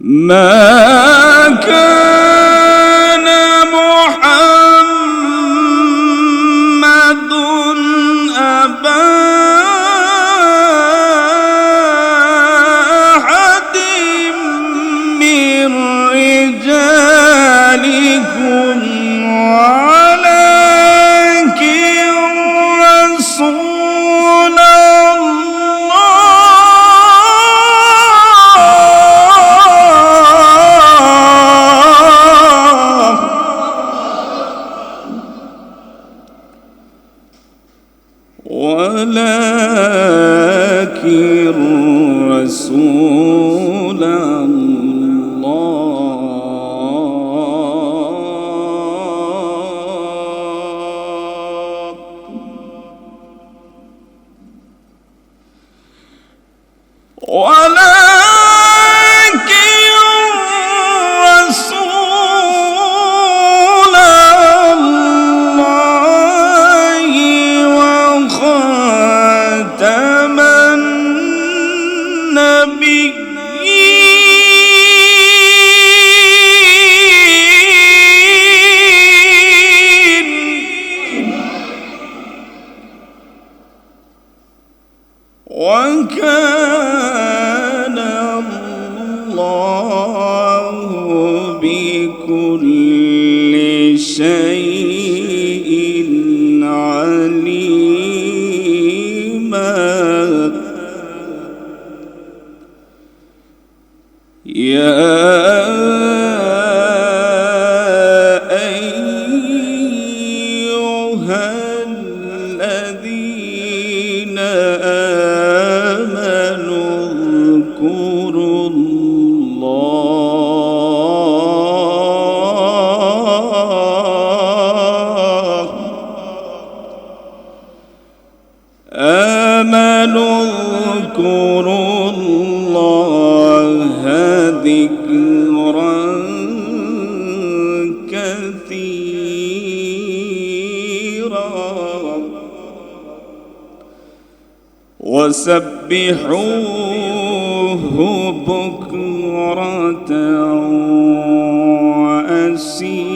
ما كان ولكن رسول الله. ولكن آمنوا اذكروا الله. ذكرا فسبحوه بكرة وأسيرا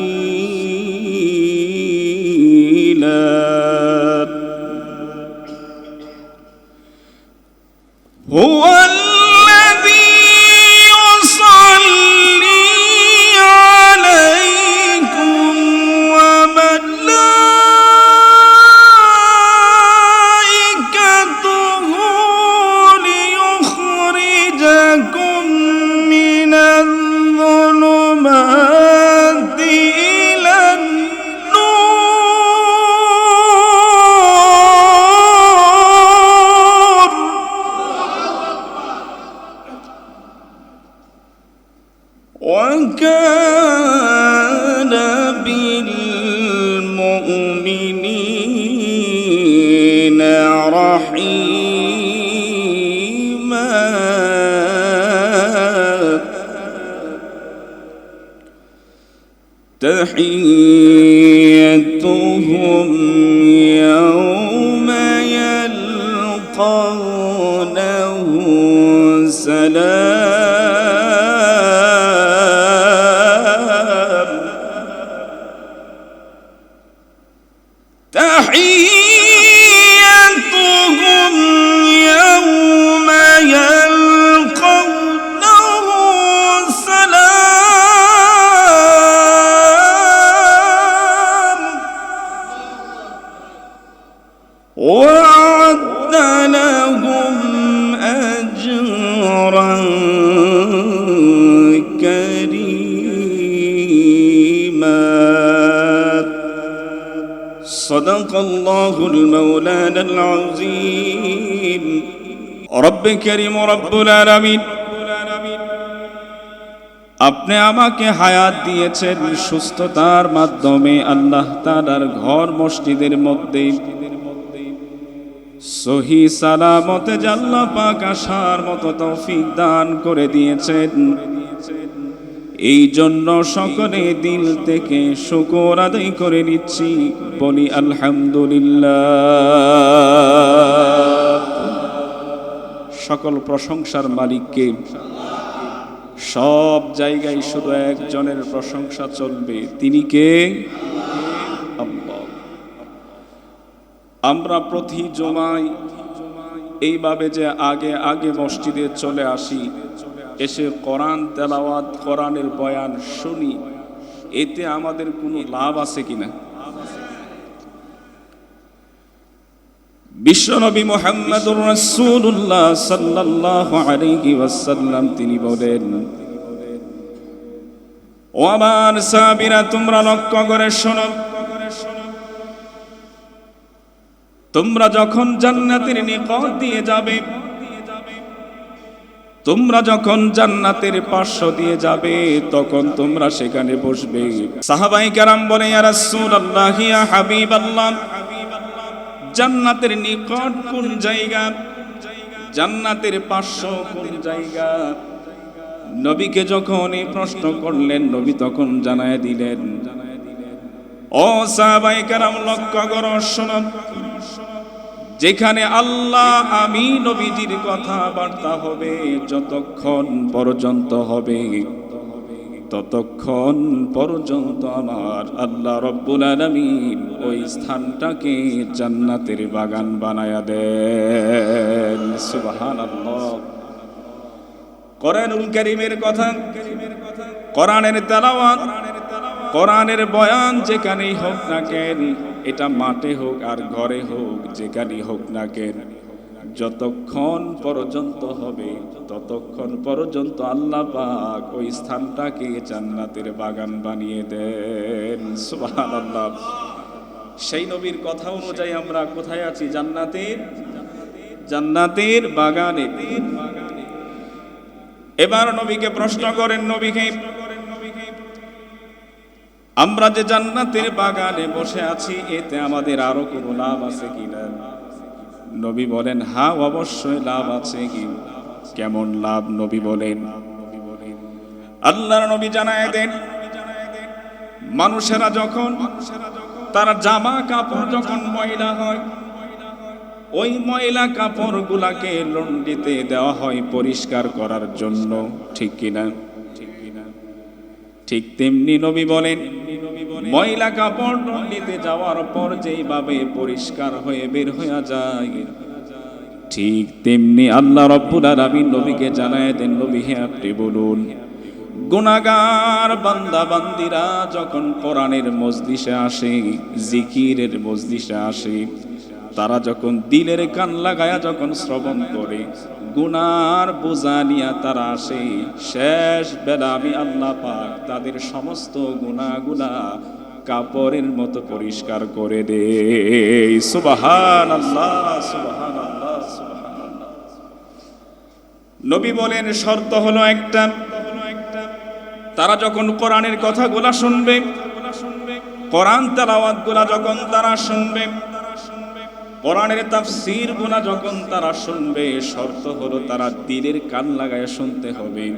تحيتهم يوم يلقونه سلام. تحيتهم وأعد لهم أجرا كريما صدق الله المولانا العظيم رب كريم رب العالمين আপনি আমাকে হায়াত দিয়েছেন সুস্থতার মাধ্যমে আল্লাহ তাআলার ঘর মসজিদের মধ্যে সহি সালামতে জাল্লা পাক আসার মতো তৌফিক দান করে দিয়েছেন। এই জন্য সকলে দিল থেকে শুকর আদায় করে নিচ্ছি। বলি আলহামদুলিল্লাহ। সকল প্রশংসার মালিককে সব জায়গায় শুধু একজনের প্রশংসা চলবে। তিনি কে? আমরা প্রতি জমায় এইভাবে যে আগে আগে মসজিদে চলে আসি, এসে কোরআন তেলাওয়াত, কোরআনের বয়ান শুনি, এতে আমাদের কোনো লাভ আছে কিনা বিশ্বনবী মোহাম্মদুর রাসূলুল্লাহ সাল্লাল্লাহু আলাইহি ওয়াসাল্লাম তিনি বলেন ও আমার সাহাবীরা তোমরা লক্ষ্য করে শোনো তোমরা যখন জান্নাতের নিকট দিয়ে যাবে, তোমরা যখন জান্নাতের পার্শ্ব দিয়ে যাবে, তখন তোমরা সেখানে বসবে। সাহাবাই কারাম বলে জান্নাতের নিকট কোন জায়গা? জান্নাতের পার্শ্ব কোন জায়গা? নবীকে যখন এই প্রশ্ন করলেন, নবী তখন জানায় দিলেন, ও সাহাবাই কারাম, লক্ষ্য করো, শোনো যেখানে আল্লাহ আমি নবীজির কথাবার্তা হবে, যতক্ষণ পর্যন্ত হবে, ততক্ষণ পর্যন্ত আমার আল্লাহ রব্বুল আলমিন ওই স্থানটাকে জান্নাতের বাগান বানায়া দেন। সুবাহান কোরআনুল করিমের কথা, কোরআনের তেলাওয়াত কোরআনের বয়ান যেখানেই হোক না কেন, এটা মাঠে হোক আর ঘরে হোক, যেখানেই হোক না কেন, যতক্ষণ পর্যন্ত হবে, ততক্ষণ পর্যন্ত আল্লাহ পাক ওই স্থানটাকে জান্নাতের বাগান বানিয়ে দেন। সুবহানাল্লাহ। সেই নবীর কথা অনুযায়ী আমরা কোথায় আছি? জান্নাতের? জান্নাতের বাগানে। এবার নবীকে প্রশ্ন করেন নবীকে আমরা যে জান্নাতের বাগানে বসে আছি, এতে আমাদের আরও কোনো লাভ আছে কিনা? নবী বলেন, হা, অবশ্যই লাভ আছে কি? কেমন লাভ? নবী বলেন, আল্লাহর নবী জানায় দেন, মানুষেরা যখন তারা জামা কাপড় যখন ময়লা হয়, ওই ময়লা কাপড়গুলাকে লন্ডিতে দেওয়া হয় পরিষ্কার করার জন্য, ঠিক কিনা? ঠিক তেমনি নবী বলেন ময়লা কাপড় নিতে যাওয়ার পর যেইভাবে পরিষ্কার হয়ে বের হয়ে যায়, ঠিক তেমনি আল্লাহ রব্বুল আলামিন নবীকে জানায় দেন, নবী হে আপনি বলুন গুনাগার বান্দা বান্দিরা যখন কোরআনের মজলিসে আসে, জিকিরের মজলিসে আসে তারা যখন দিলের কান লাগায়া যখন শ্রবণ করে, গুনার বোঝা নিয়া তারা আসে, শেষ বেলা আমি আল্লাহ পাক তাদের সমস্ত গুনাগুলা কাপড়ের মতো পরিষ্কার করে দে সুবাহান আল্লাহ আল্লাহ সুবাহান নবী বলেন, শর্ত হলো একটা। তারা যখন কোরআনের কথাগুলা শুনবে, কোরআন তেলাওয়াতগুলা যখন তারা শুনবে কোরআনের তাফসির গুনা যখন তারা শুনবে, শর্ত হলো তারা দিলের কান লাগায় শুনতে হবে।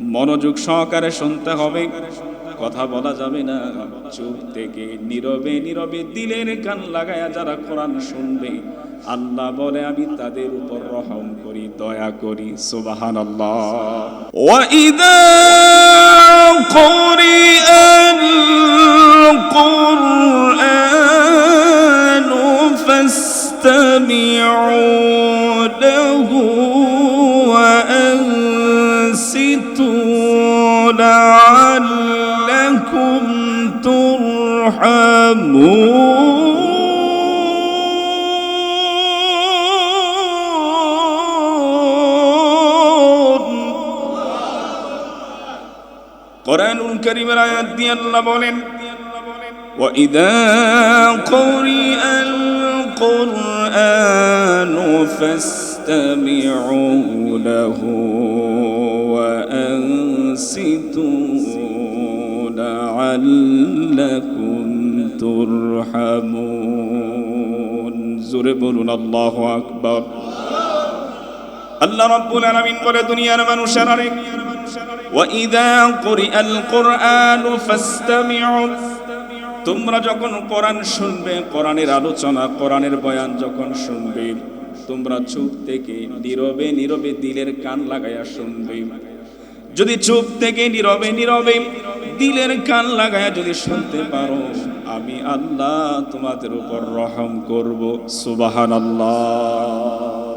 মনোযোগ সহকারে শুনতে হবে। কথা বলা যাবে না। চুপ থেকে নীরবে নীরবে দিলের কান লাগায় যারা কোরআন শুনবে, আল্লাহ বলে, আমি তাদের উপর রহম করি, দয়া করি। সুবাহান আল্লাহ ওয়াইদা কুরআন فاستمعوا له وأنصتوا لعلكم ترحمون কোরআনুল কারীমের আয়াত দিয়ে আল্লাহ বলেন وإذا قرئ القرآن فاستمعوا له وأنصتوا لعلكم ترحمون জোরে বলুন আল্লাহ আকবার আল্লাহ রাব্বুল আলামিন বলে দুনিয়ার মানুষেরা রে وإذا قرئ القرآن فاستمعوا তোমরা যখন কোরআন শুনবে, কোরআনের আলোচনা, কোরআনের বয়ান যখন শুনবে, তোমরা চুপ থেকে নীরবে নীরবে দিলের কান লাগাইয়া শুনবে। যদি চুপ থেকে নীরবে নীরবে দিলের কান লাগায় যদি শুনতে পারো, আমি আল্লাহ তোমাদের উপর রহম করব। সুবাহান আল্লাহ